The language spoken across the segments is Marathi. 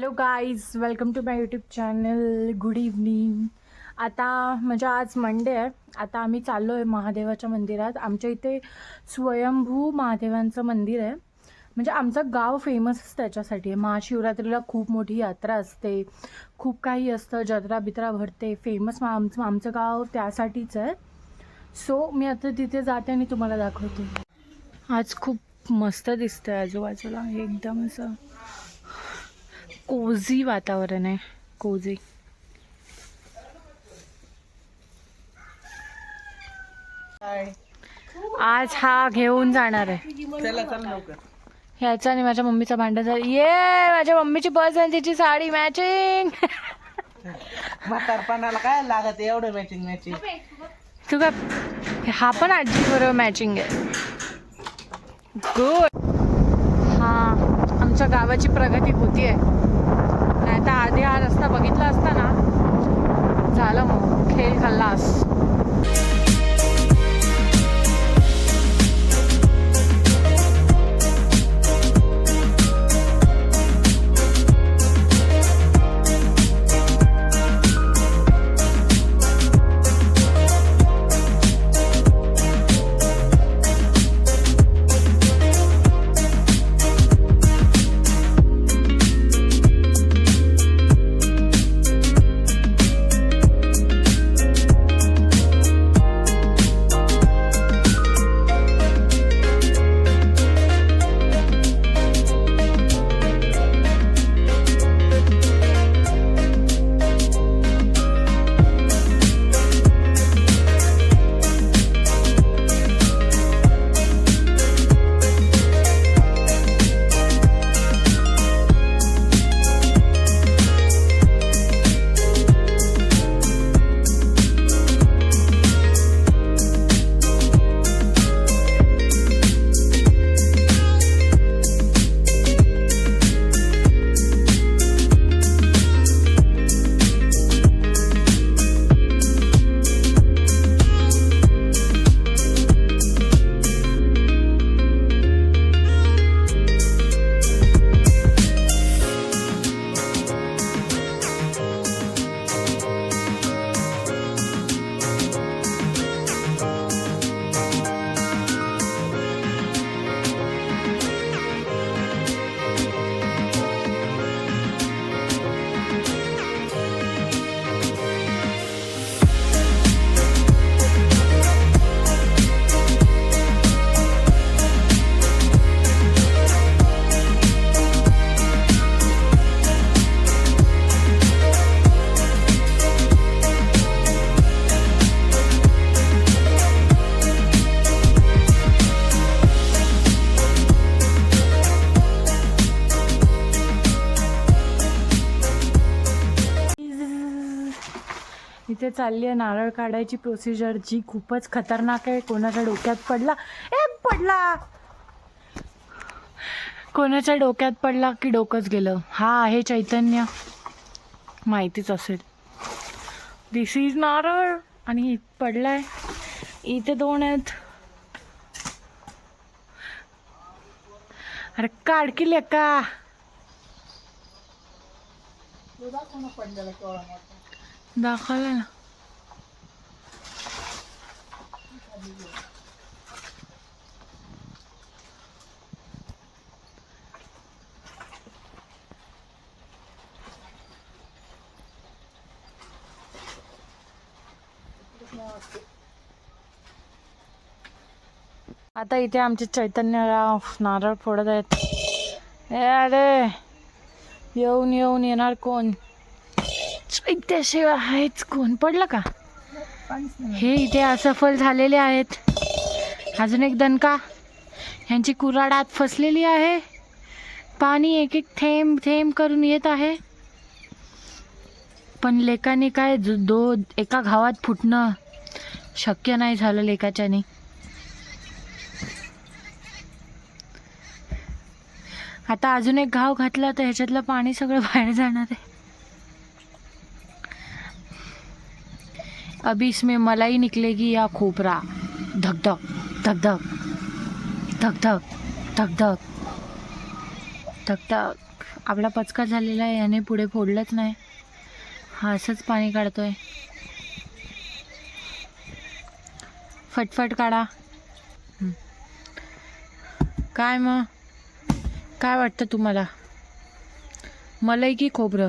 Hello guys welcome to my YouTube channel good evening आता म्हणजे आज मंडे आहे. आता आम्ही चाललो आहे महादेवाच्या मंदिरात. आमच्या इथे स्वयंभू महादेवांचं मंदिर आहे. म्हणजे आमचं गाव फेमस त्याच्यासाठी. आहे महाशिवरात्रीला खूप मोठी यात्रा असते. खूप काही असतं. जत्रा बित्रा भरते. फेमस आमचं आमचं गाव त्यासाठीच आहे. सो मी आता तिथे जाते आणि तुम्हाला दाखवते. आज खूप मस्त दिसतं आहे आजूबाजूला. एकदम असं कोझी वातावरण आहे. कोझी. आज हा घेऊन जाणार आहे. ह्याचा आणि माझ्या मम्मीचा भांडण झालं. ये माझ्या मम्मीची बस आणि तिची साडी मॅचिंग म्हातारपणाला काय लागत एवढं मॅचिंग मॅचिंग तू काय हा पण आजी बरोबर मॅचिंग आहे. गुड हा आमच्या गावाची प्रगती होतीये. नाही तर आधी हा रस्ता बघितला असता ना झालं मग. खेळ खाल्लास. इथे चालली आहे नारळ काढायची प्रोसिजर जी खूपच खतरनाक आहे. कोणाच्या डोक्यात पडला? ए पडला! कोणाच्या डोक्यात पडला की डोकंच गेलं? हा आहे चैतन्य. माहितीच असेल. दिस इज नारळ. आणि पडलाय. इथे दोन आहेत. अरे काढकी का दाखवलं ना. आता इथे आमचे चैतन्यराव नारळ फोडत आहेत. ए अरे येऊन येऊन येणार कोण? चैत्याशिवाय आहेच कोण पडलं का? हे इथे असफल झालेले आहेत. अजून एक दणका. ह्यांची कुराडात फसलेली आहे. पाणी एक एक थेंब थेंब करून येत आहे. पण लेकाने काय दो एका घावात फुटणं शक्य नाही झालं लेकाच्याने. आता अजून एक घाव घातला तर ह्याच्यातलं पाणी सगळं बाहेर जाणार आहे. अभी इसमें मलाई निकलेगी या खोपरा? धक धक धक धक धक धक धक धक धक धक. आपला पचका झालेला आहे याने पुढे फोडलंच नाही. हा असंच पाणी काढतोय. फटफट काढा. काय मग? काय वाटतं तुम्हाला? मलाई की खोबरं?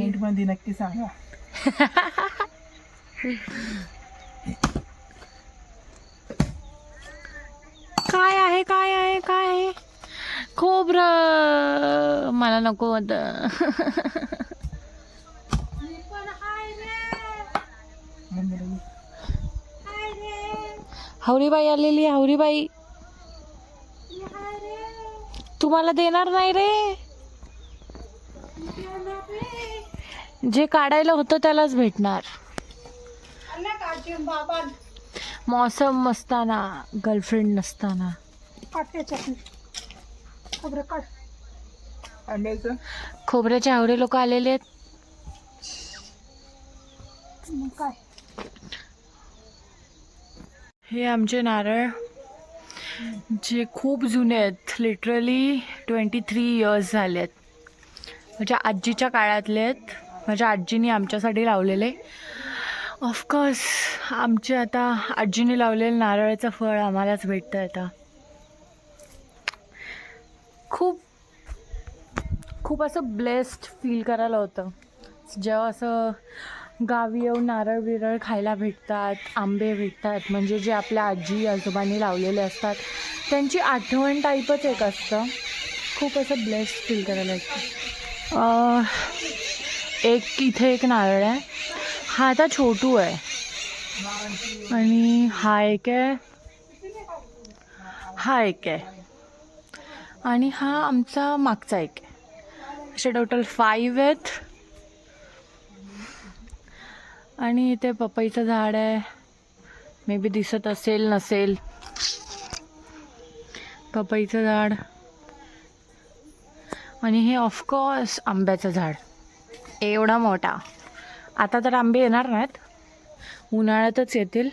नीटमध्ये नक्की सांगा. काय आहे काय आहे काय आहे? खोबरं. मला नको होतं. हवरीबाई आलेली आहे, हवरीबाई तुम्हाला देणार नाही रे. जे काढायला होतं त्यालाच भेटणार. मौसम असताना गर्लफ्रेंड नसताना. खोबऱ्याचे आवडे लोक आलेले आहेत. हे आमचे नारळ. जे खूप जुने आहेत. लिटरली ट्वेंटी थ्री इयर्स झाले आहेत माझ्या आजीच्या काळातले आहेत. माझ्या आजीने आमच्यासाठी लावलेले. ऑफकोर्स आमचे आता आजीने लावलेलं नारळाचं फळ आम्हालाच भेटतं आता. खूप खूप असं ब्लेस्ड फील करायला होतं. जेव्हा असं गावी येऊन नारळ बिरळ खायला भेटतात आंबे भेटतात म्हणजे जे आपल्या आजी आजोबांनी लावलेले असतात त्यांची आठवण टाईपच एक असतं. खूप असं ब्लेस्ड फील करायला येतं. एक इथे एक नारळ आहे. हा आता छोटू आहे. आणि हा एक आहे. हा एक आहे. आणि हा आमचा मागचा एक आहे. असे टोटल फाईव्ह आहेत. आणि इथे पपईचं झाड आहे. मे बी दिसत असेल नसेल. पपईचं झाड. आणि हे ऑफकोर्स आंब्याचं झाड. एवढा मोठा. आता तर आंबे येणार नाहीत. उन्हाळ्यातच येतील.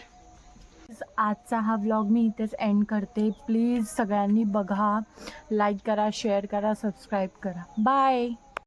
आजचा हा व्लॉग मी इथेच एंड करते. प्लीज सगळ्यांनी बघा लाईक करा शेअर करा सबस्क्राईब करा. बाय